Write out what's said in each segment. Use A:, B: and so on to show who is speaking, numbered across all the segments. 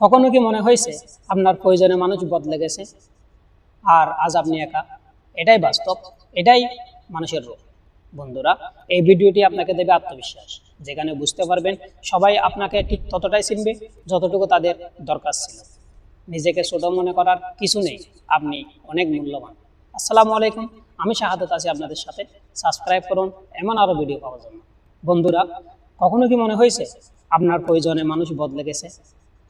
A: কখনো কি মনে হয়েছে আপনার প্রয়োজনে মানুষ বদলে গেছে? আর আজ আপনি একা? এটাই বাস্তব, এটাই মানুষের রোগ বন্ধুরা, এই ভিডিওটি আপনাকে দেবে আত্মবিশ্বাস, যেখানে বুঝতে পারবেন সবাই আপনাকে ঠিক ততটাই চিনবে যতটুকু তাদের দরকার ছিল। নিজেকে ছোট মনে করার কিছু নেই, আপনি অনেক মূল্যবান। আসসালামু আলাইকুম, আমি শাহাদত আছি আপনাদের সাথে। সাবস্ক্রাইব করুন, এমন আরও ভিডিও পাওয়ার জন্য। বন্ধুরা, কখনো কি মনে হয়েছে আপনার প্রয়োজনে মানুষ বদলে গেছে?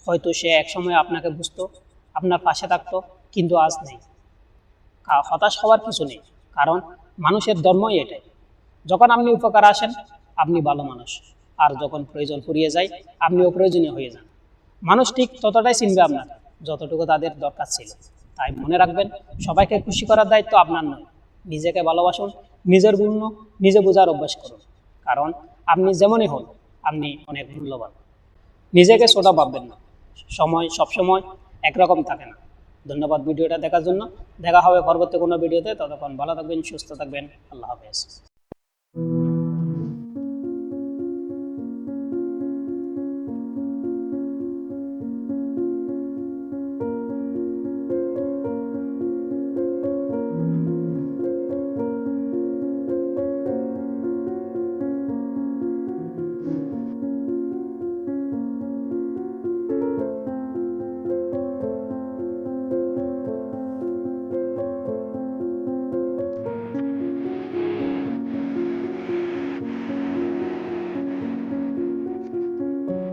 A: হয়তো সে একসময় আপনাকে বুঝতো, আপনার পাশে থাকতো, কিন্তু আজ নেই। হতাশ হওয়ার কিছু নেই, কারণ মানুষের ধর্মই এটাই। যখন আপনি উপকার আসেন, আপনি ভালো মানুষ। আর যখন প্রয়োজন ফুরিয়ে যায় আপনি অপ্রয়োজনীয় হয়ে যান। মানুষ ঠিক ততটাই চিনবে আপনাকে, যতটুকু তাদের দরকার ছিল। তাই মনে রাখবেন, সবাইকে খুশি করার দায়িত্ব আপনার নয়। নিজেকে ভালোবাসুন, নিজের গুণ, নিজে বোঝার অভ্যাস করুন। কারণ আপনি যেমনই হন, আপনি অনেক মূল্যবান। নিজেকে ছোটা ভাববেন না। সময়, সব সময় একরকম থাকে না। ধন্যবাদ ভিডিওটা দেখার জন্য। দেখা হবে পরবর্তী কোনো ভিডিওতে। ততক্ষণ ভালো থাকবেন, সুস্থ থাকবেন। আল্লাহ হাফেজ।